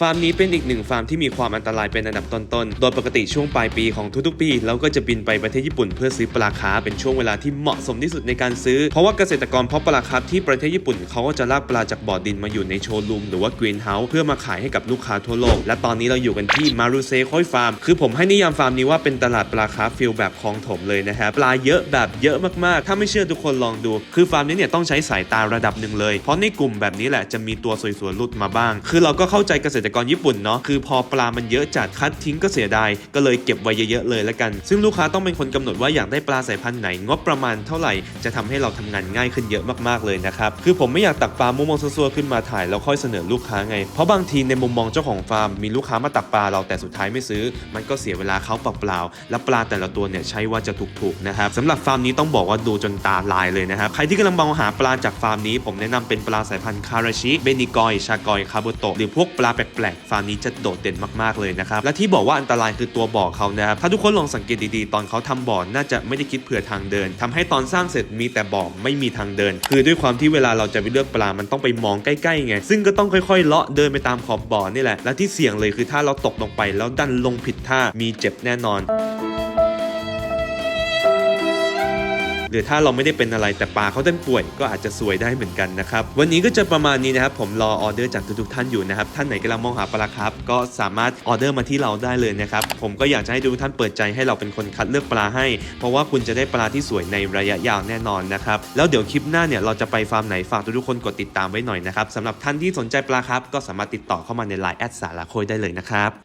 ฟาร์มนี้เป็นอีกหนึ่งฟาร์มที่มีความอันตรายเป็นอันดับต้นๆ โดยปกติช่วงปลายปีของทุกๆ ปีเราก็จะบินไปประเทศญี่ปุ่นเพื่อซื้อปลาคาเป็นช่วงเวลาที่เหมาะสมที่สุดในการซื้อ เพราะว่าเกษตรกรเพาะปลาคาที่ประเทศญี่ปุ่นเขาก็จะลากปลาจากบ่อดินมาอยู่ในโชว์รูมหรือว่ากรีนเฮาส์เพื่อมาขายให้กับลูกค้าทั่วโลก และตอนนี้เราอยู่กันที่มารุเซโคยฟาร์ม คือผมให้นิยามฟาร์มนี้ว่าเป็นตลาดปลาคาฟิลแบบคลองถมเลยนะครับปลาเยอะแบบเยอะมากๆ ถ้าไม่เชื่อทุกคนลองดู คือฟาร์มนี้เนี่ยต้องใช้สายตาระดับหนึ่งเลย เพราะในกลุ่มแบบนี้แหละจะมีตัวสวยๆหลุดมาบ้าง คือเราก็เข้าใจเกษตรกรญี่ปุ่นเนาะคือพอปลามันเยอะจัดคัดทิ้งก็เสียดายก็เลยเก็บไว้เยอะๆเลยละกัน ซึ่งลูกค้าต้องเป็นคนกำหนดว่าอยากได้ปลาสายพันธุ์ไหนงบประมาณเท่าไหร่จะทำให้เราทำงานง่ายขึ้นเยอะมากๆเลยนะครับคือผมไม่อยากตักปลามุมมองซัวๆขึ้นมาถ่ายแล้วค่อยเสนอลูกค้าไง เพราะบางทีในมุมมองเจ้าของฟาร์มมีลูกค้ามาตักปลาเราแต่สุดท้ายไม่ซื้อ มันก็เสียเวลาเขาเปล่าๆและปลาแต่ละตัวเนี่ยใช่ว่าจะถูกๆนะครับสำหรับฟาร์มนี้ต้องบอกว่าดูจนตาลายเลยนะครับใครที่กำลังมองหาปลาจากฟาร์มนี้ ผมแนะนำเป็นปลาสายพันธุ์คาราชิเบนิกอยชากอยคาโบโตะหรือพวกปลาแปปลกๆ ฟาร์มนี้จะโดดเด่นมากๆเลยนะครับ และที่บอกว่าอันตรายคือตัวบ่อเขานะครับ ถ้าทุกคนลองสังเกตดีๆ ตอนเขาทำบ่อน่าจะไม่ได้คิดเผื่อทางเดินทำให้ตอนสร้างเสร็จมีแต่บ่อไม่มีทางเดิน คือด้วยความที่เวลาเราจะไปเลือกปลา มันต้องไปมองใกล้ๆไง ซึ่งก็ต้องค่อยๆ เลาะเดินไปตามขอบบ่อนี่แหละ และที่เสี่ยงเลยคือถ้าเราตกลงไปแล้วดันลงผิดท่ามีเจ็บแน่นอน หรือถ้าเราไม่ได้เป็นอะไรแต่ปลาเขาดันป่วยก็อาจจะซวยได้เหมือนกันนะครับ วันนี้ก็จะประมาณนี้นะครับ ผมรอออเดอร์จากทุกๆท่านอยู่นะครับ ท่านไหนกำลังมองหาปลาครับ ก็สามารถออเดอร์มาที่เราได้เลยนะครับ ผมก็อยากจะให้ทุกท่านเปิดใจให้เราเป็นคนคัดเลือกปลาให้ เพราะว่าคุณจะได้ปลาที่สวยในระยะยาวแน่นอนนะครับ แล้วเดี๋ยวคลิปหน้าเนี่ยเราจะไปฟาร์มไหนฝากทุกๆคนกดติดตามไว้หน่อยนะครับสำหรับท่านที่สนใจปลาครับก็สามารถติดต่อเข้ามาในไลน์แอดสาระโคยได้เลยนะครับ